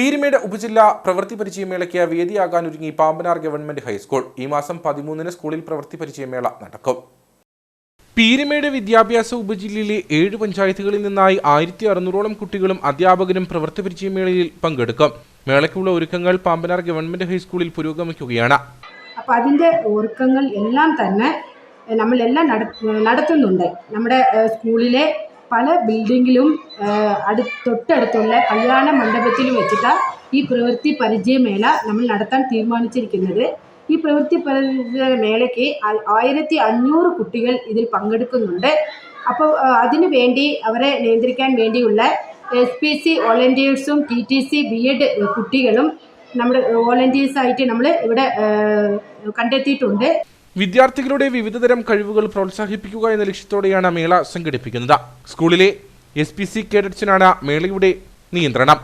പീരുമേട് ഉപജില്ല പ്രവൃത്തി പരിചയമേളയ്ക്ക് വേദിയാകാൻ ഒരുങ്ങി പാമ്പനാർ ഗവൺമെന്റ് ഹൈസ്കൂൾ. ഈ മാസം പതിമൂന്നിന് സ്കൂളിൽ പ്രവൃത്തി പരിചയമേള നടക്കും. പീരുമേട് വിദ്യാഭ്യാസ ഉപജില്ലയിലെ ഏഴ് പഞ്ചായത്തുകളിൽ നിന്നായി ആയിരത്തി അറുന്നൂറോളം കുട്ടികളും അധ്യാപകരും പ്രവൃത്തി പരിചയമേളയിൽ പങ്കെടുക്കും. മേളയ്ക്കുള്ള ഒരുക്കങ്ങൾ പാമ്പനാർ ഗവൺമെന്റ് ഹൈസ്കൂളിൽ പുരോഗമിക്കുകയാണ്. അപ്പോൾ അതിന്റെ ഒരുക്കങ്ങൾ എല്ലാം തന്നെ നമ്മളെല്ലാം നടത്തുന്നുണ്ട്. നമ്മുടെ സ്കൂളിലെ പല ബിൽഡിങ്ങിലും അടു തൊട്ടടുത്തുള്ള കല്യാണ മണ്ഡപത്തിലും വെച്ചിട്ട് ഈ പ്രവൃത്തി പരിചയമേള നമ്മൾ നടത്താൻ തീരുമാനിച്ചിരിക്കുന്നത്. ഈ പ്രവൃത്തി പരിചയ മേളയ്ക്ക് ആയിരത്തി അഞ്ഞൂറ് കുട്ടികൾ ഇതിൽ പങ്കെടുക്കുന്നുണ്ട്. അപ്പോൾ അതിനു വേണ്ടി അവരെ നിയന്ത്രിക്കാൻ വേണ്ടിയുള്ള S P C വോളണ്ടിയേഴ്സും T T C B Ed കുട്ടികളും നമ്മുടെ വോളണ്ടിയേഴ്സായിട്ട് നമ്മൾ ഇവിടെ കണ്ടെത്തിയിട്ടുണ്ട്. വിദ്യാർത്ഥികളുടെ വിവിധതരം കഴിവുകൾ പ്രോത്സാഹിപ്പിക്കുക എന്ന ലക്ഷ്യത്തോടെയാണ് മേള സംഘടിപ്പിക്കുന്നത്. സ്കൂളിലെ എസ് പി സി കേഡറ്റ്സിനാണ് മേളയുടെ നിയന്ത്രണം.